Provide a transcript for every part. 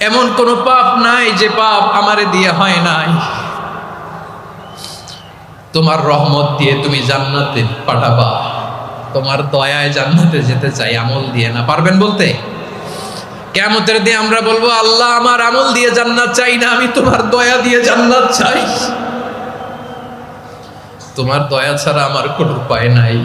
এমন কোন পাপ নাই যে পাপ আমারে দিয়ে হয় নাই। তোমার রহমত দিয়ে তুমি জান্নাতে পাঠাবা। তোমার দয়ায় জান্নাতে যেতে চাই, আমল দিয়ে না। পারবেন বলতে? কেমতের দিয়ে আমরা বলব, আল্লাহ আমার আমল দিয়ে জান্নাত চাই না, আমি তোমার দয়া দিয়ে জান্নাত চাই। তোমার দয়া ছাড়া আমার কোনো উপায় নাই।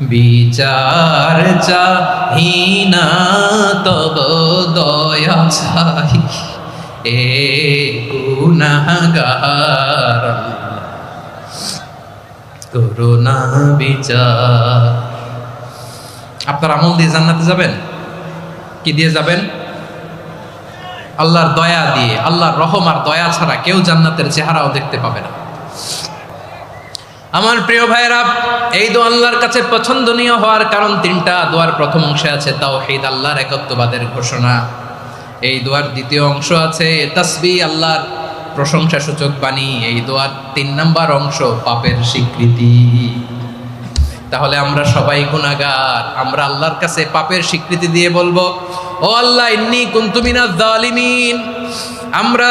বিচার চাহিনা, তব দয়া চাই। এ গুনাগার করুণা বিচার। আপনার আমল দিয়ে জান্নাতে যাবেন? কি দিয়ে যাবেন? আল্লাহর দয়া দিয়ে, আল্লাহর রহম আর দয়া ছাড়া কেউ জান্নাতের চেহারাও দেখতে পাবে না। আমার প্রিয় ভাইরা এই দোয়া আল্লাহর কাছে পছন্দনীয় হওয়ার কারণ তিনটা। দোয়ার প্রথম অংশে আছে, তাওহীদ আল্লাহর একত্ববাদের ঘোষণা। এই দোয়ার দ্বিতীয় অংশ আছে, তাসবি আল্লাহর প্রশংসা সূচক বাণী। এই দোয়ার তিন নাম্বার অংশ, পাপের স্বীকৃতি। তাহলে আমরা সবাই গুনাহগার। আমরা আল্লাহর কাছে পাপের স্বীকৃতি দিয়ে বলব, ও আল্লাহ, ইন্নি কুন্তুমিনা জালিমিন আমরা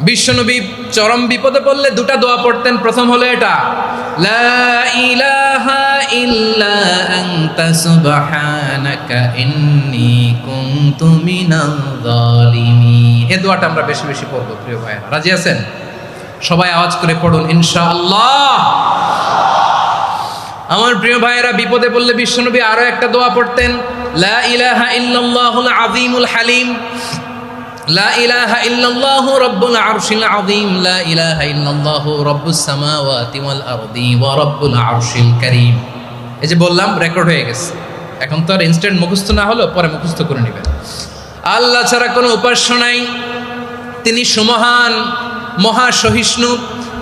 বিশ্বনবী চরম বিপদে পড়লে দুটা দোয়া পড়তেন। প্রথম হলো এটা, লা ইলাহা ইল্লা আনতা সুবহানাকা ইন্নী কুনতু মিনাল জালিমিন দোয়াটা আমরা বেশি বেশি পড়ব, প্রিয় ভাইরা রাজি আছেন? সবাই আওয়াজ করে পড়ুন, ইনশাআল্লাহ। আমার প্রিয় ভাইয়েরা, বিপদে পড়লে বিশ্বনবী আরও একটা দোয়া পড়তেন, লা ইলাহা ইল্লাল্লাহুল আযীমুল হালিম। লা ইলাহা ইল্লাল্লাহু রাব্বুল আরশিল আযীম, লা ইলাহা ইল্লাল্লাহু রাব্বুস সামাওয়াতি ওয়াল আরদি ওয়া রাব্বুল আরশিল কারীম। এই যে বললাম রেকর্ড হয়ে গেছে। এখন তো আর ইনস্ট্যান্ট মুখস্থ না হলো পরে মুখস্থ করে নেবেন। আল্লাহ ছাড়া কোনো উপাস্য নাই। তিনি সুমহান, মহা সহিষ্ণু।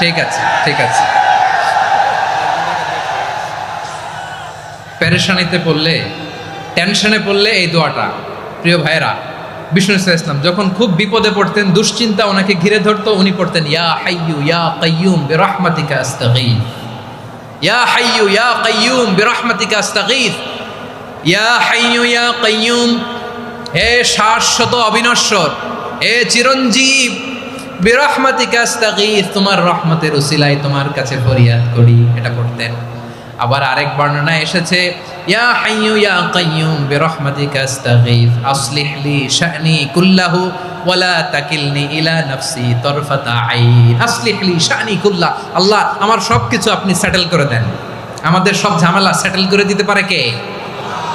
ঠিক আছে ঠিক আছে। প্যারেশানিতে পড়লে, টেনশনে পড়লে এই দোয়াটা। প্রিয় ভাইরা বিষ্ণু ইসলাম যখন খুব বিপদে পড়তেন, দুশ্চিন্তা ওনাকে ঘিরে ধরতো, উনি পড়তেন, ইয়া হাইয়ু ইয়া কাইয়ুম বিরহমাতিকা আস্তাগীথ ইয়া হাইয়ু ইয়া কাইয়ুম বিরহমাতিকা আস্তাগীথ ইয়া হাইয়ু ইয়া কাইয়ুম হে শাশ্বত অবিনশ্বর, হে চিরঞ্জীব বিরহমাতিকা আস্তাগীথ তোমার রহমতের উসিলায় তোমার কাছে ফরিয়াদ করি, এটা পড়তেন আবার আরেক বর্ণনা এসেছে, ইয়া হাইয়ু ইয়া কাইয়ুম, বিরহমাতিকা আস্তাগীথ আসলিহ লি শা'নি কুল্লাহু, ওয়ালা তাকিলনি ইলা নাফসি তরফাতা আইন, আসলিহ লি শা'নি কুল্লাহ। আল্লাহ, আমার সব কিছু আপনি সেটেল করে দেন। আমাদের সব ঝামেলা সেটেল করে দিতে পারে কে?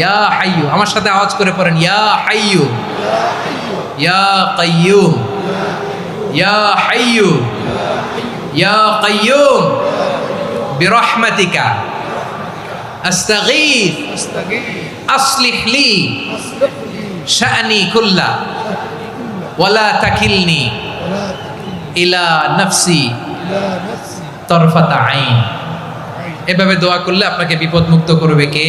ইয়া হাইয়ু, আমার সাথে আওয়াজ করে পড়েন, ইয়া হাইয়ু, ইয়া ইয়া হাইয়ু, ইয়া বিরহমাতিকা আসলিহ লি, শা'নি কুল্লা, ওয়ালা তাকিলনি ইলা নফসি তরফাতা আইন। এভাবে দোয়া করলে আপনাকে বিপদ মুক্ত করবে কে?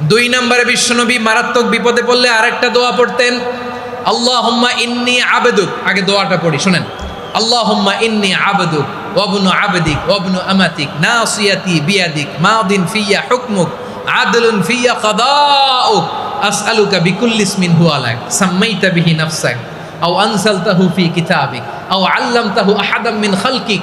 দুই নম্বরে বিশ্বনবী মারাত্মক বিপদে পড়লে আরেকটা দোয়া পড়তেন, আল্লাহুম্মা ইন্নি আবেদুক। আগে দোয়াটা পড়ি, শোনেন। আল্লাহুম্মা ইন্নি আবেদুক ওয়াবনু আবেদিক ওয়াবনু আমাতিক, নাসিয়াতি বিয়াদিক, মাদিন ফিয়া হুকমুক, আদলুন ফিয়া কাদাউক, আসআলুকা বিকুল্লি ইসমিন হুয়া লাক, সাম্মাইতা বিহি নাফসাক, আও আনসালতাহু ফি কিতাবিক, আও আল্লামতাহু আহাদাম মিন খালকিক।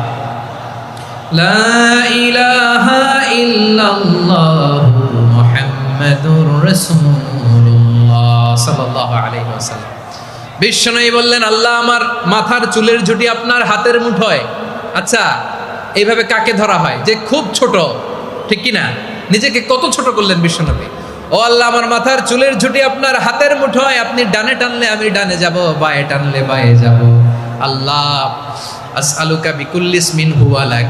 লা ইলাহা ইল্লাল্লাহ মুহাম্মাদুর রাসূলুল্লাহ সাল্লাল্লাহু আলাইহি ওয়াসাল্লাম। বিশ্বনবী বললেন, আল্লাহ আমার মাথার চুলের ঝুটি আপনার হাতের মুঠোয়। আচ্ছা এইভাবে কাকে ধরা হয়? যে খুব ছোট, ঠিক কি না? নিজেকে কত ছোট করলেন বিশ্বনবী? ও আল্লাহ, আমার মাথার চুলের ঝুটি আপনার হাতের মুঠোয়। আপনি ডানে টানলে আমি ডানে যাব, বায়ে টানলে বায়ে যাব। আল্লাহ, আসআলুকা বিকুল্লিস মিন হুয়ালাক।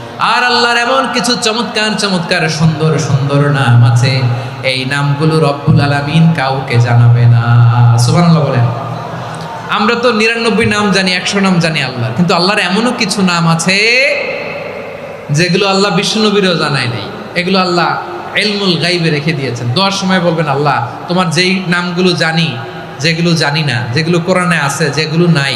আর আল্লাহর এমন কিছু চমৎকার চমৎকার, সুন্দর সুন্দর নাম আছে। এই নামগুলো রব্বুল আলামিন কাউকে জানাবে না। সুবহানাল্লাহ বলেন। আমরা তো নিরানব্বই নাম জানি, একশো নাম জানি আল্লাহ কিন্তু আল্লাহর এমনও কিছু নাম আছে যেগুলো আল্লাহ বিষ্ণুনবীরও জানায় নাই। এগুলো আল্লাহ এলমুল গাইবে রেখে দিয়েছেন। দোয়ার সময় বলবেন, আল্লাহ, তোমার যেই নামগুলো জানি, যেগুলো জানি না, যেগুলো কোরআনে আছে, যেগুলো নাই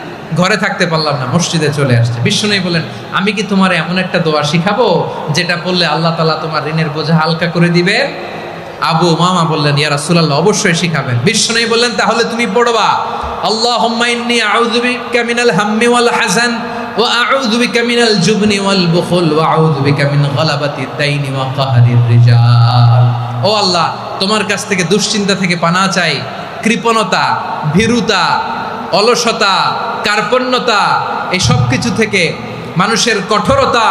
ঘরে থাকতে পারলাম না, মসজিদে চলে আসছে। বিষ্ণু বলেন আমি কি তোমার এমন একটা দোয়া শিখাবো, যেটা বললে আল্লাহ তালা তোমার ঋণের বোঝা হালকা করে দিবে আবু মামা বললেন, ইয়া রাসূলুল্লাহ, অবশ্যই শিখাবেন। বিষ্ণু বললেন, তাহলে তুমি পড়বা ওয়াল হাযান ওয়া আউযু বিকা জুবনি ওয়াল বুখল ওয়া আউযু বিকা মিন ও আল্লাহ, তোমার কাছ থেকে দুশ্চিন্তা থেকে পানা চাই, কৃপণতা, ভীরুতা অলসতা, কার্পণ্যতা, এই সব কিছু থেকে মানুষের কঠোরতা,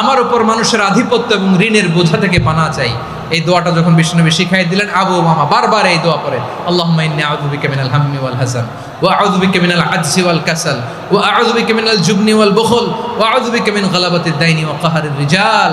আমার উপর মানুষের আধিপত্য এবং ঋণের বোঝা থেকে পানা চাই। এই দোয়াটা যখন বিষ্ণুনবী শিখাই দিলেন, আবু মামা বারবার এই দোয়া পড়ে। আল্লাহ ইন্নী আউযু বিকা মিনাল হাম্মি ওয়াল হাসান, ওয়া আউযু বিকা মিনাল আজজি ওয়াল কাসাল, ওয়া আউযু বিকা মিনাল জুবনি ওয়াল বুখল, ওয়া আউযু বিকা মিন গালাবাতিদ দাইনি ওয়া কাহরির রিজাল।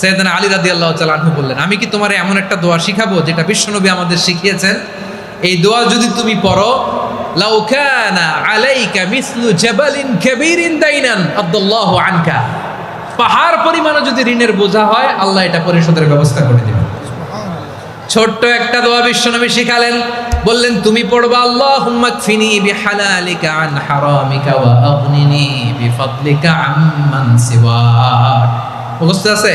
সৈয়দনা আলী রাদি আল্লাহ তালু বললেন, আমি কি তোমার এমন একটা দোয়া শিখাবো যেটা বিশ্বনবী আমাদের শিখিয়েছেন? এই দোয়া যদি তুমি পড়ো আনকা। পাহাড় যদি ঋণের বোঝা হয়, আল্লাহ এটা পরিশোধের ব্যবস্থা করে ছোট্ট একটা দোয়া বিশ্বনবী শিখালেন, বললেন, তুমি পড়বা মুখস্থ আছে?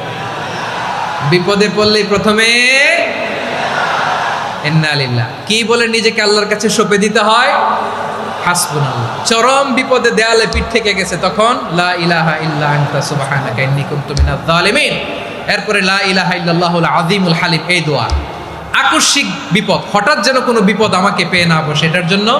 বিপদে পড়লেই প্রথমে কি বলে নিজেকে আল্লাহর কাছে সঁপে দিতে হয়? চরম বিপদে দেয়ালে পিঠ থেকে গেছে তখন, লা এরপরে লা হালিম, এই দোয়া। আকস্মিক বিপদ, হঠাৎ যেন কোনো বিপদ আমাকে পেয়ে না বসে, এটার জন্য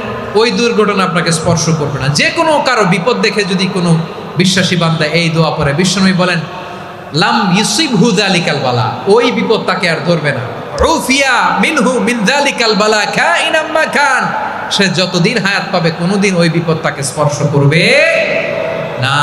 ওই দুর্ঘটনা আপনাকে স্পর্শ করবে না। যে কোনো কারও বিপদ দেখে যদি কোনো বিশ্বাসী বান্দা এই দোয়া পরে বিশ্বনবী বলেন, লাম ইউসিব হু আলী বালা ওই বিপদ তাকে আর ধরবে না। রুফিয়া মিনহু মিন জালিকাল বালা খাইনাম্মা খান সে যতদিন হায়াত পাবে, কোনোদিন ওই বিপদ তাকে স্পর্শ করবে না।